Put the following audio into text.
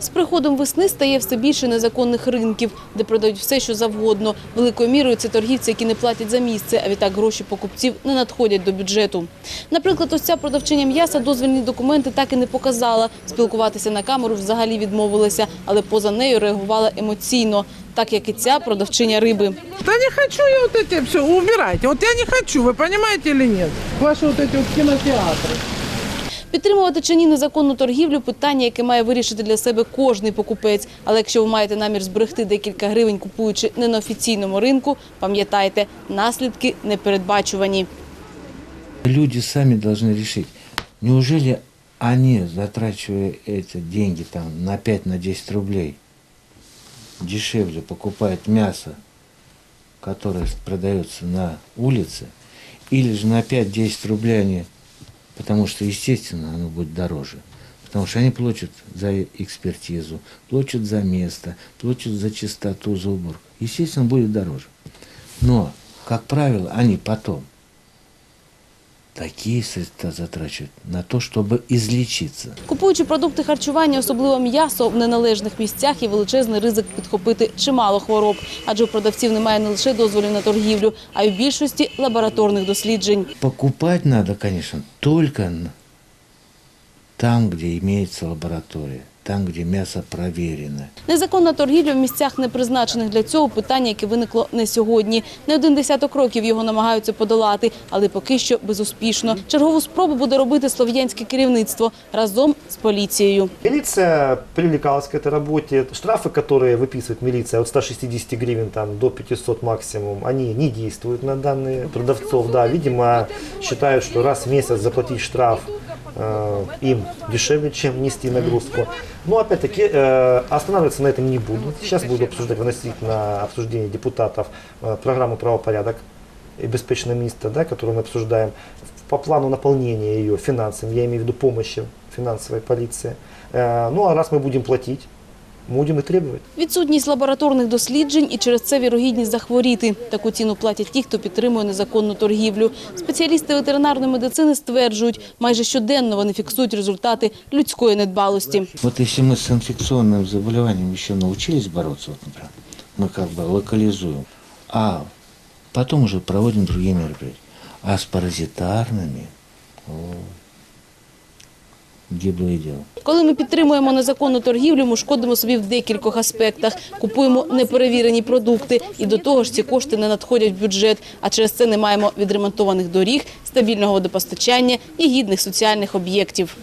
З приходом весни стає все більше незаконних ринків, де продають все, що завгодно. Великою мірою це торгівці, які не платять за місце, а відтак гроші покупців не надходять до бюджету. Наприклад, ось ця продавчиня м'яса дозвільні документи так і не показала. Спілкуватися на камеру взагалі відмовилася, але поза нею реагувала емоційно, так як і ця продавчиня риби. Да не хочу я вот эти все, убирайте. Вот я не хочу, вы понимаете или нет? Ваши вот эти вот кинотеатры. Підтримувати чи ні незаконну торгівлю – питання, яке має вирішити для себе кожний покупець. Але якщо ви маєте намір зберегти декілька гривень, купуючи не на офіційному ринку, пам'ятайте, наслідки непередбачувані. Люди сами должны решить, неужели они, затрачивая эти деньги там, на 5-10 рублей, дешевле покупают мясо, которое продается на улице, или же на 5-10 рублей они, потому что, естественно, оно будет дороже. Потому что они платят за экспертизу, платят за место, платят за чистоту, за уборку. Естественно, будет дороже. Но, как правило, они потом такие средства затрачивают на то, чтобы излечиться. Купуючи продукти харчування, особливо м'ясо, в неналежних місцях є величезний ризик підхопити чимало хвороб. Адже у продавців немає не лише дозволів на торгівлю, а й в більшості лабораторних досліджень. Покупать надо, конечно, только н- там, где имеется лаборатория, там, где мясо проверено. Незаконна торгівля в місцях, не призначених для цього, питання, яке виникло не сьогодні. Не один десяток років його намагаються подолати, але поки що безуспішно. Чергову спробу буде робити слов'янське керівництво разом з поліцією. Милиция привлекалась к этой работе. Штрафы, которые выписывает милиция от 160 гривен там, до 500 максимум, они не действуют на данные продавцов. Да, видимо, считают, что раз в месяц заплатить штраф э, им дешевле, чем нести нагрузку. Но опять-таки э, останавливаться на этом не буду. Сейчас буду обсуждать, выносить на обсуждение депутатов э, программу правопорядок и беспечное место, да, которую мы обсуждаем, по плану наполнения ее финансами, я имею в виду помощи финансовой полиции. Э, Ну а раз мы будем платить, будем и требовать. Відсутність лабораторних досліджень і через це вірогідність захворіти. Таку ціну платять ті, хто підтримує незаконну торгівлю. Спеціалісти ветеринарної медицини стверджують, майже щоденно вони фіксують результати людської недбалості. Вот если мы с инфекционным заболеванием еще научились бороться, вот, например, мы как бы локализуем, а потом уже проводим другие мероприятия. А с паразитарными, о, діло. Коли ми підтримуємо незаконну торгівлю, ми шкодимо собі в декількох аспектах. Купуємо неперевірені продукти, і до того ж ці кошти не надходять в бюджет. А через це не маємо відремонтованих доріг, стабільного водопостачання і гідних соціальних об'єктів.